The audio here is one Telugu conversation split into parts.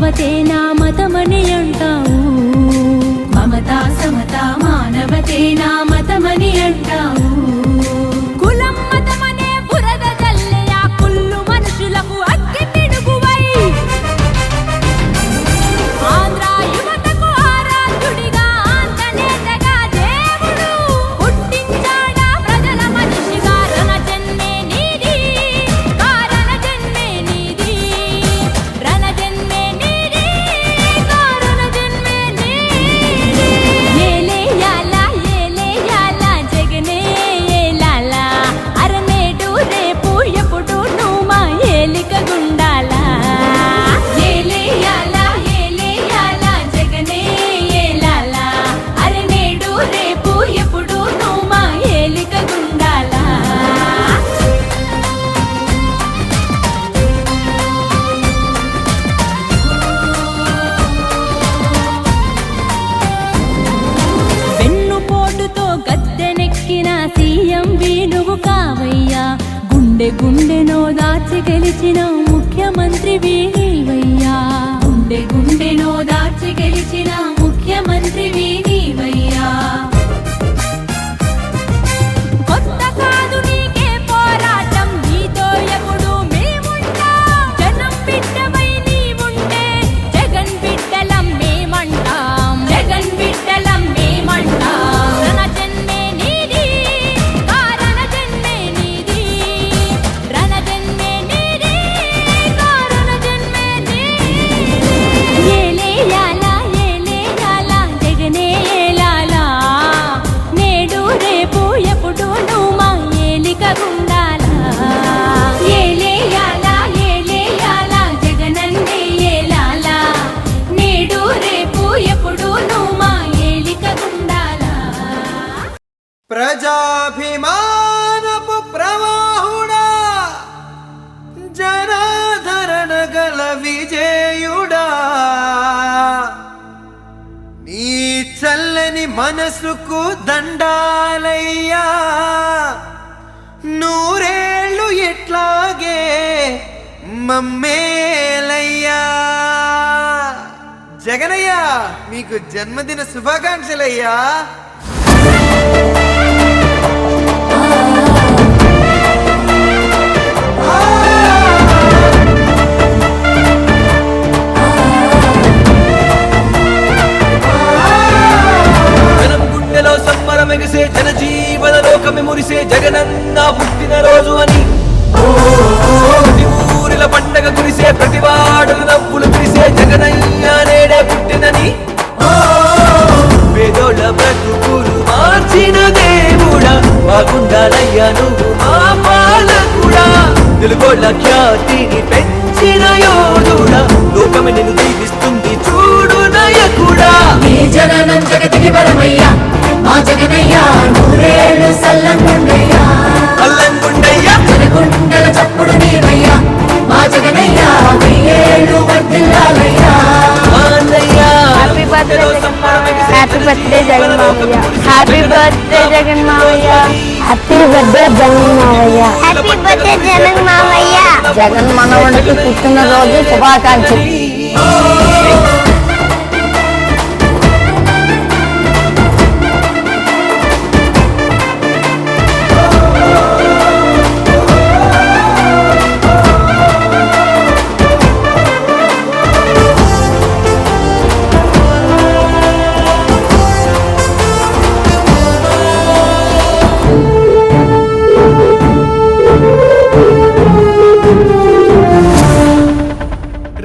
మానవతే నా మతమని అంటావు. మమతా సమత మానవతే నా మనసుకు దండాలయ్యా. నూరేళ్ళు ఎట్లాగే మమ్మేలయ్యా. జగనయ్య మీకు జన్మదిన శుభాకాంక్షలయ్యా. జగనన్న పుట్టినరోజు అని. ఊరిల పండగ కురిసే ప్రతివాడు నవ్వులు కురిసే జగనయ్య నేడే పుట్టినని. పేదోళ్ళ బ్రతుకులు మార్చిన దేవుడా బాగుండాలయ్యా నువ్వు మా పాలకుడా. తెలుగోళ్ళ ఖ్యాతిని పెంచిన యోధుడా లోకమే నిన్ను దీవిస్తుంది చూడు నయకుడా. జగనం జగతికి బలమయ్యా మా జగనయ్యా నూరేళ్ళు సల్లంగుండయ్యా. అల్లంగుండయ్యా జనగుండల చప్పుడు నీవయ్యా. మా జగనయ్యా వెయ్యేళ్ళు వర్ధిల్లాలయ్యా. మానయ్యా. Happy birthday happy birthday Jagan మావయ్య హ్యాపీ బర్త్డే జగన్ మావయ్య హ్యాపీ బర్త్డే జగన్ మావయ్య హ్యాపీ బర్త్డే జగన్ మావయ్య జగన్ మనవడికి పుట్టినరోజు శుభాకాంక్షలు.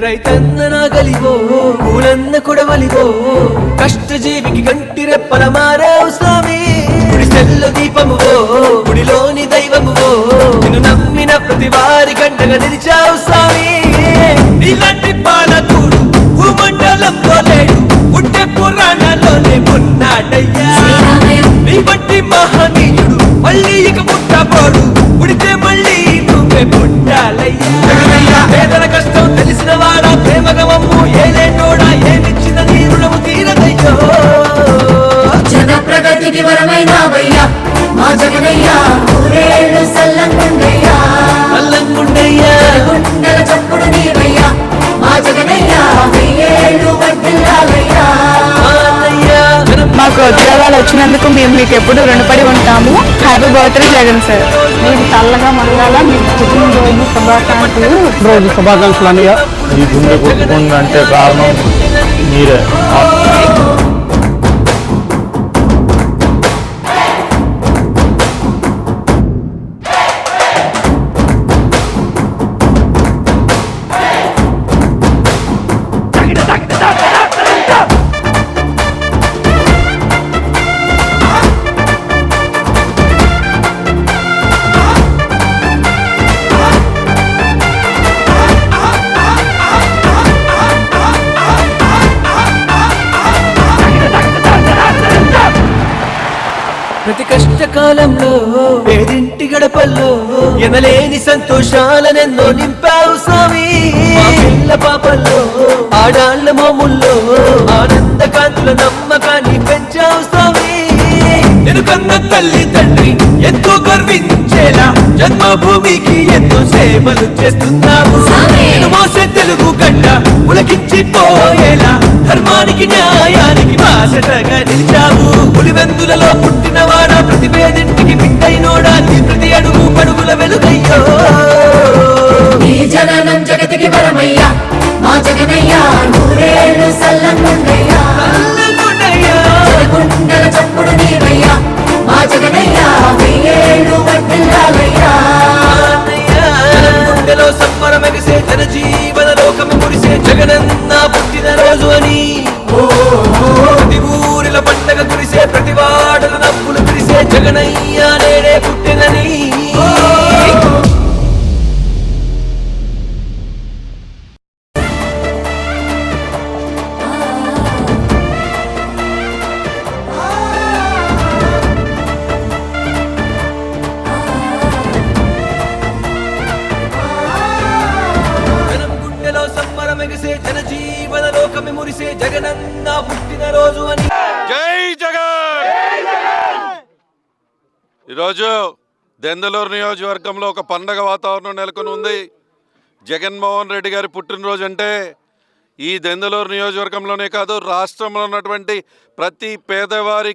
రైతన్న నాగలివో కూలన్న కొడవలివో కష్టజీవికి కంటి రెప్పల మారావు స్వామి. గుడిసెల్లో దీపమువో గుడిలోని దైవమువో నిన్ను నమ్మిన ప్రతి వారి గంటగా నిలిచావు స్వామి. నీలాంటి పాలకుడు భూమండలంలో లేడు ఉంటే పురాణాల్లోనే ఉన్నాడయ్యా. నీ బట్టి మహనీయుడు మళ్ళీ ఇక పుట్టబోడు పుడితే మళ్ళీ నువ్వే పుట్టాలయ్యా. వచ్చినందుకు మేము మీకు ఎప్పుడు రుణపడి ఉంటాము. హ్యాపీ బర్త్డే జగన్ సార్ మీరు చల్లగా మరగాల మీకు పుట్టినరోజు శుభాకాంక్షలు. రోజు శుభాకాంక్షలు అన్నయ్య. ఈ గుండె కొట్టుకుంది అంటే కారణం మీరే. గడపల్లో ఎనలేని సంతోషాలనెన్నో నింపావు స్వామి. పిల్ల పాపల్లో ఆడాళ్ళ మోముల్లో ఆనంద కాంతుల నమ్మకాన్ని పెంచావు స్వామి. నేను కన్న తల్లి తండ్రి ఎంతో గర్వించేలా జన్మభూమికి ఎంతో సేవలు చేస్తున్నావు. నేను మోసే తెలుగు గడ్డ ఉలకించిపోయేలా ధర్మానికి న్యాయానికి బాసటగా నిలిచావు. పులివెందులలో పుట్టినవాడా జననం జగతికి వరమయ్యా మా జగనయ్యా దెందలూరు నియోజకవర్గంలో ఒక పండగ వాతావరణం నెలకొని ఉంది. జగన్మోహన్ రెడ్డి గారి పుట్టినరోజు అంటే ఈ దెందలూరు నియోజకవర్గంలోనే కాదు రాష్ట్రంలో ఉన్నటువంటి ప్రతి పేదవారి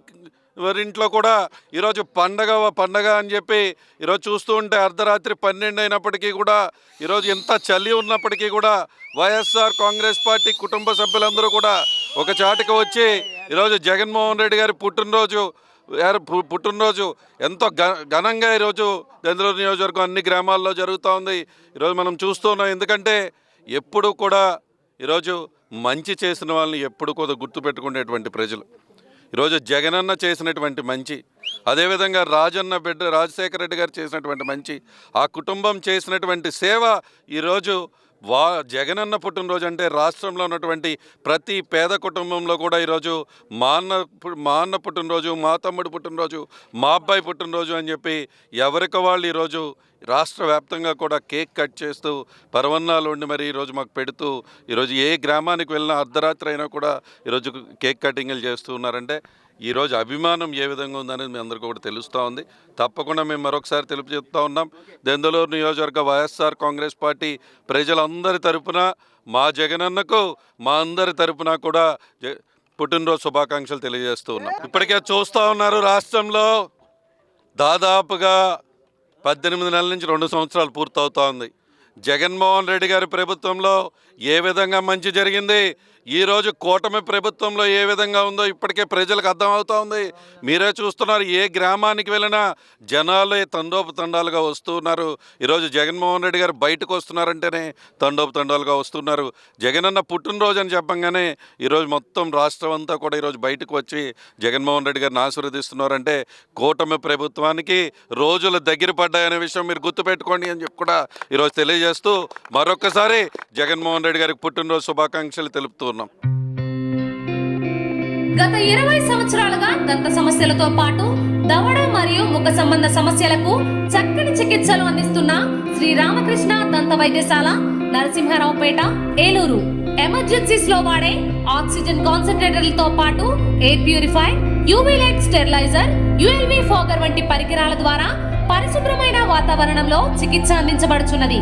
వారింట్లో కూడా ఈరోజు పండగ పండగ అని చెప్పి ఈరోజు చూస్తూ ఉంటే అర్ధరాత్రి పన్నెండు అయినప్పటికీ కూడా ఈరోజు ఎంత చలి ఉన్నప్పటికీ కూడా వైఎస్ఆర్ కాంగ్రెస్ పార్టీ కుటుంబ సభ్యులందరూ కూడా ఒక చాటుకు వచ్చి ఈరోజు జగన్మోహన్ రెడ్డి గారి పుట్టినరోజు పుట్టినరోజు ఎంతో ఘనంగా ఈరోజు దెందలూరు నియోజకవర్గం అన్ని గ్రామాల్లో జరుగుతూ ఉంది. ఈరోజు మనం చూస్తూ ఉన్నాం. ఎందుకంటే ఎప్పుడు కూడా ఈరోజు మంచి చేసిన వాళ్ళని ఎప్పుడు కూడా గుర్తుపెట్టుకునేటువంటి ప్రజలు. ఈరోజు జగనన్న చేసినటువంటి మంచి అదేవిధంగా రాజన్న బిడ్డ రాజశేఖర రెడ్డి గారు చేసినటువంటి మంచి ఆ కుటుంబం చేసినటువంటి సేవ ఈరోజు వా జగనన్న పుట్టినరోజు అంటే రాష్ట్రంలో ఉన్నటువంటి ప్రతి పేద కుటుంబంలో కూడా ఈరోజు మా అన్న మా అన్న పుట్టినరోజు మా తమ్ముడు పుట్టినరోజు మా అబ్బాయి పుట్టినరోజు అని చెప్పి ఎవరికి వాళ్ళు ఈరోజు రాష్ట్ర వ్యాప్తంగా కూడా కేక్ కట్ చేస్తూ పరవన్నాలు ఉండి మరి ఈరోజు మాకు పెడుతూ ఈరోజు ఏ గ్రామానికి వెళ్ళినా అర్ధరాత్రి అయినా కూడా ఈరోజు కేక్ కటింగ్లు చేస్తూ ఉన్నారంటే ఈరోజు అభిమానం ఏ విధంగా ఉందనేది మీ అందరికీ కూడా తెలుస్తూ ఉంది. తప్పకుండా మేము మరొకసారి తెలుపు చెప్తా ఉన్నాం. దెందలూరు నియోజకవర్గ వైఎస్ఆర్ కాంగ్రెస్ పార్టీ ప్రజలందరి తరపున మా జగనన్నకు మా అందరి తరపున కూడా పుట్టినరోజు శుభాకాంక్షలు తెలియజేస్తూ ఉన్నాం. ఇప్పటికే చూస్తూ ఉన్నారు రాష్ట్రంలో దాదాపుగా పద్దెనిమిది నెలల నుంచి రెండు సంవత్సరాలు పూర్తవుతోంది జగన్మోహన్ రెడ్డి గారి ప్రభుత్వంలో ఏ విధంగా మంచి జరిగింది? ఈరోజు కూటమి ప్రభుత్వంలో ఏ విధంగా ఉందో ఇప్పటికే ప్రజలకు అర్థమవుతా ఉంది. మీరే చూస్తున్నారు ఏ గ్రామానికి వెళ్ళినా జనాలు తండోపు తండాలుగా వస్తున్నారు. ఈరోజు జగన్మోహన్ రెడ్డి గారు బయటకు వస్తున్నారంటేనే తండోపు తండాలుగా వస్తున్నారు. జగనన్న పుట్టినరోజు అని చెప్పంగానే ఈరోజు మొత్తం రాష్ట్రం అంతా కూడా ఈరోజు బయటకు వచ్చి జగన్మోహన్ రెడ్డి గారిని ఆశీర్వదిస్తున్నారంటే కూటమి ప్రభుత్వానికి రోజులు దగ్గర పడ్డాయనే విషయం మీరు గుర్తుపెట్టుకోండి అని చెప్పి కూడా ఈరోజు తెలియజేస్తూ మరొకసారి జగన్మోహన్ రెడ్డి గారికి పుట్టినరోజు శుభాకాంక్షలు తెలుపుతూ ఉన్నాం. గత ఇరవై సంవత్సరాలుగా దంత సమస్యలతో పాటు దవడ మరియు ముఖ సంబంధ సమస్యలకు చక్కని చికిత్సలు అందిస్తున్న శ్రీ రామకృష్ణ దంత వైద్యశాల నరసింహారావుపేట ఏలూరు. ఎమర్జెన్సీస్లో వాడే ఆక్సిజన్ కాన్సన్ట్రేటర్లతో పాటు air purify UV light sterilizer ULV fogger వంటి పరికరాల ద్వారా పరిశుభ్రమైన వాతావరణంలో చికిత్స అందించబడుచున్నది.